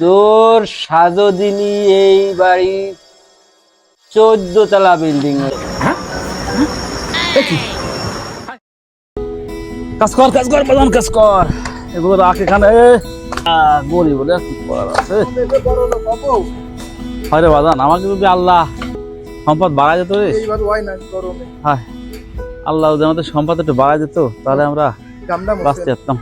তোর সাজদিনী এই বাড়ি। চোদ্দ তলা বিল্ডিং কাজ কর কাজ কর বাজান কাজ কর। এগুলো রাখ এখানে গরিব বলে কি করার আছে। আরে বাজান আমাকে যদি আল্লাহ সম্পদ বাড়া যেত রে। হয় হায় আল্লাহ যদি আমাদের সম্পদ একটু বাড়া যেত তাহলে আমরা বাঁচতে পারতাম।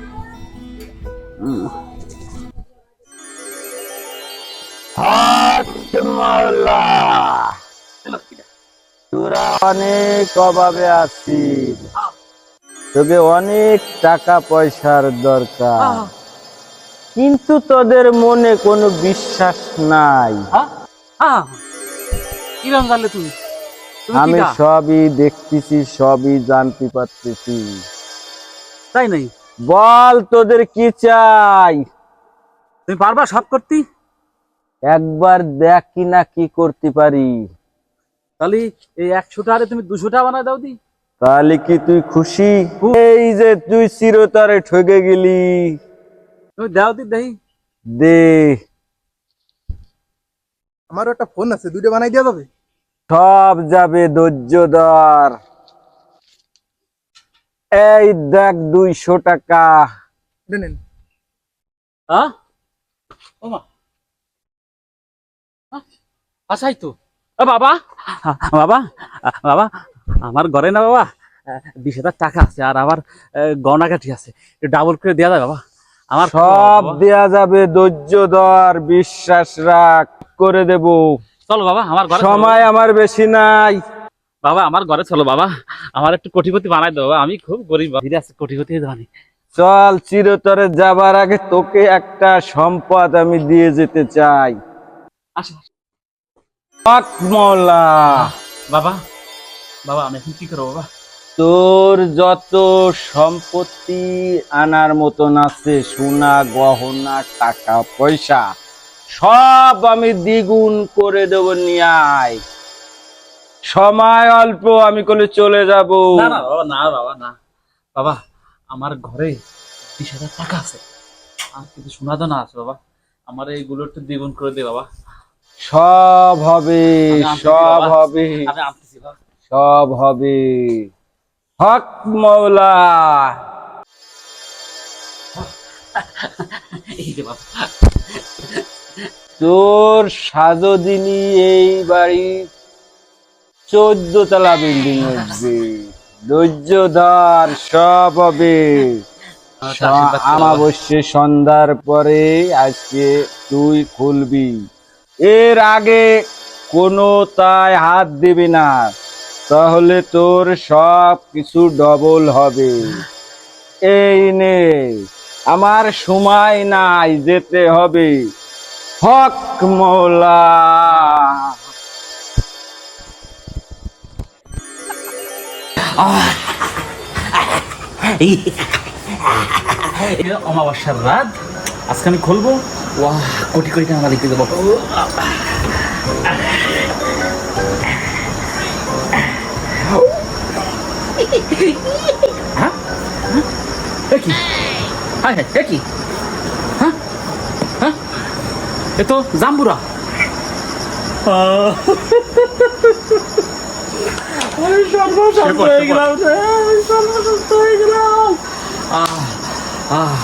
তোরা অনেক অভাবে আছিস তোকে অনেক টাকা পয়সার দরকার। কিন্তু তোদের মনে কোনো বিশ্বাস নাই। আমি সবই দেখতেছি সবই জানতে পারতেছি। তাই নাই বল তোদের কি চাই? তুমি পারবা সব করতি? একবার দেখ কি না কি করতে পারি। তাহলে এই একশোটা আরে তুমি দুশোটা বানায় দাও দি। তাহলে কি তুই খুশি? এই যে তুই চিরতরে ঠকে গেলি। তুমি দাও দি দেই। দে। আমারও একটা ফোন আছে দুইটা বানাই দেওয়া যাবে? সব যাবে ধৈর্য ধর এই দেখ দুইশো টাকা। নেন। হ্যাঁ ওমা। আসাই তো বাবা। বাবা বাবা আমার ঘরে না বাবা বিশ হাজার টাকা আছে আর আমার গয়নাকাঠি আছে। একটু ডাবল করে দেওয়া যায় বাবা। আমার সব দেয়া যাবে ধৈর্য ধর বিশ্বাস রাখ করে দেব। চলো বাবা আমার ঘরে সময় আমার বেশি নাই। বাবা আমার ঘরে চলো বাবা। আমার একটু কোটিপতি বানাই দেবো আমি খুব গরিব বাবা। ফিরে আসছে কোটিপতি বানি চল চিরতরে যাবার আগে তোকে একটা সম্পদ আমি দিয়ে যেতে চাই। মৌলা। বাবা বাবা আমি এখন কি করব বাবা? তোর যত সম্পত্তি আনার মতন আছে সোনা গহনা টাকা পয়সা সব আমি দ্বিগুণ করে দেব নিয়ায়। সময় অল্প আমি কলে চলে যাব। না না বাবা না বাবা না। বাবা আমার ঘরে বিশ হাজার টাকা আছে। আর কিছু সোনা দানা আছে বাবা। আমার এইগুলো একটু দ্বিগুণ করে দে বাবা। সব হবে সব হবে। সব হবে। হক মৌলা। তোর সাজদিনী এই বাড়ি চোদ্দ তলা বিল্ডিং উঠবে ধৈর্য ধর সব হবে। আমাবস্যে সন্ধ্যার পরে আজকে তুই খুলবি। এর আগে কোনো তাই হাত দিবি না তাহলে তোর সব কিছু ডবল হবে এই নে আমার সময় নাই যেতে হবে হক মোলা এই অমাবস্যার রাত আজকে আমি খুলবো ওয়া কোটি কোটি টাকা লিখে দেবো হ্যাঁ? হ্যাঁ? এ কি? হায় হায়, এ কি? হ্যাঁ? হ্যাঁ? এ তো জাম্বুরা আমি সর্বশান্ত হয়ে গেলাম সর্বশান্ত হয়ে গেলাম আহ, আহ,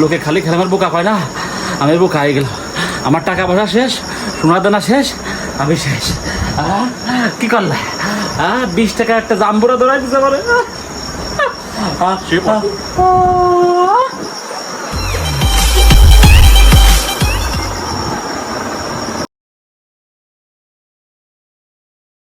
লোকে খালি খেলে বোকা পায় না আমি বুক হারিয়ে গেলাম। আমার টাকা পয়সা শেষ সোনার দানা শেষ আমি শেষ। কি করলে? আহ, বিশ টাকা একটা জাম্বুরা ধরাই দিতে পারে